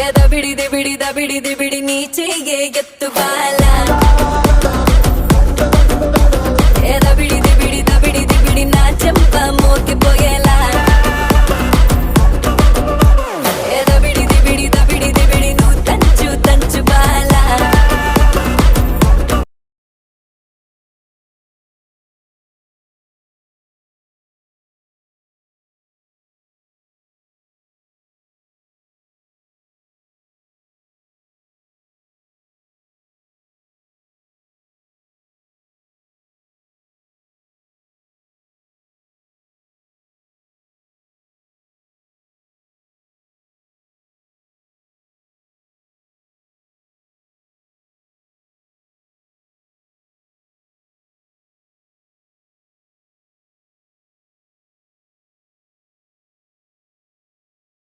ಎದ ಬಿಡಿದೆ ಬಿಡಿದ ಬಿಡಿದೆ ಬಿಡಿ ನೀಚೆಗೆ ಎತ್ತು ಬಾಲ